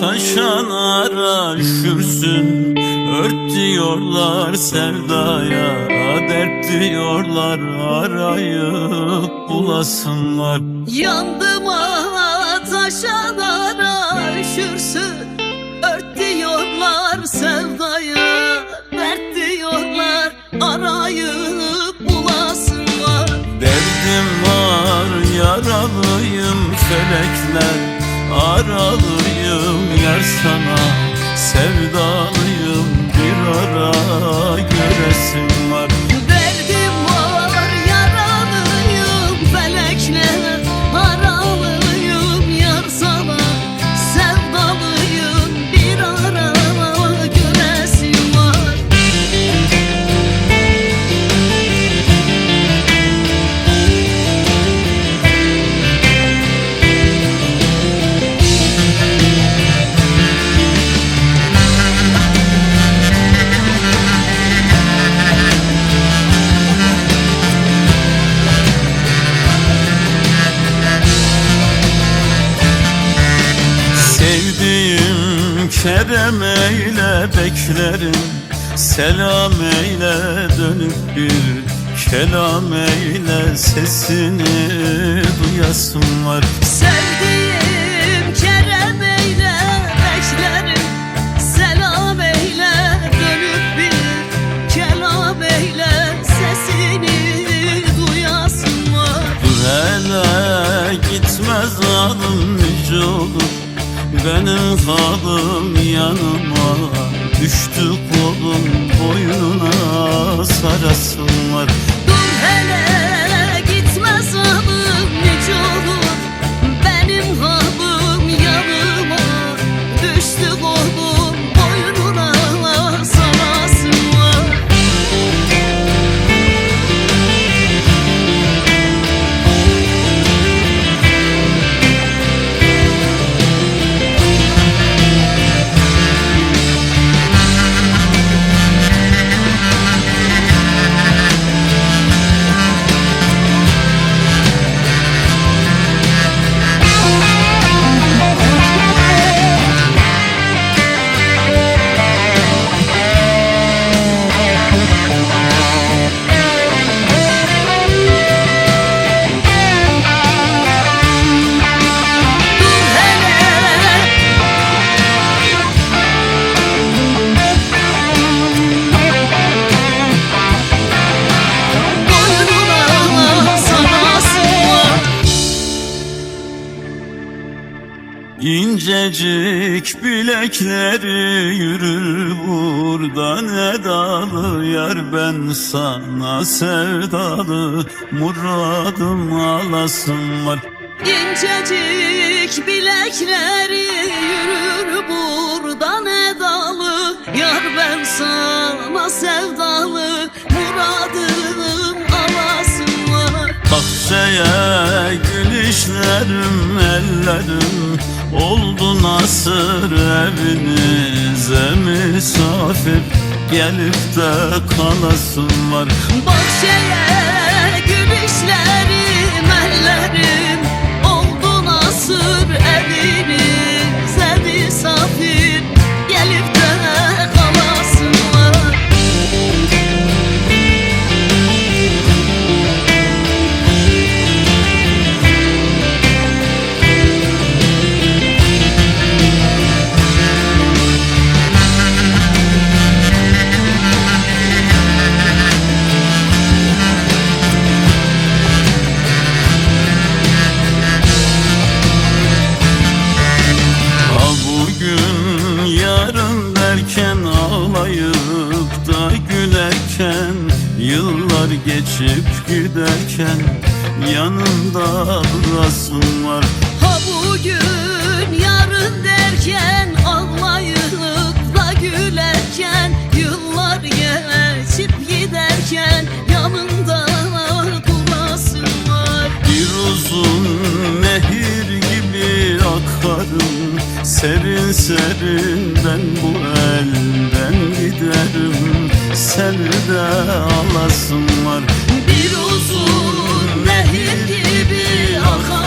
taşanara üşürsün Ört diyorlar sevdaya Dert diyorlar arayıp bulasınlar. Yandım taşanara üşürsün Ört diyorlar sevdaya Dert diyorlar arayıp bulasınlar. Derdim var yaralıyım felekler Aralıyım yar sana. Sevdalıyım bir ara göresim Sevdiğim kerem eyle beklerim Selam eyle dönüp bir kelam eyle Sesini duyasım var. Sevdiğim Benim halim yanıma Düştü kolum boynuna sarasın var İncecik bilekleri yürür buradan edalı Yar ben sana sevdalı muradım alasım var. İncecik bilekleri yürür buradan edalı Yar ben sana sevdalı muradım alasın var. Bahçeye gülüşlerim ellerim Oldu nasır evinize misafir. Gelip de kalasın var. Bahçeye gülüşlerim ellerim Oldu nasır evinize misafir Yıllar geçip giderken yanında durasın var. Ha bugün yarın derken ağlayıp da gülerken Yıllar geçip giderken yanında durasın var. Bir uzun nehir gibi akarım Serin serin ben bu elden giderim sevda alasım var. Bir uzun nehir gibi akan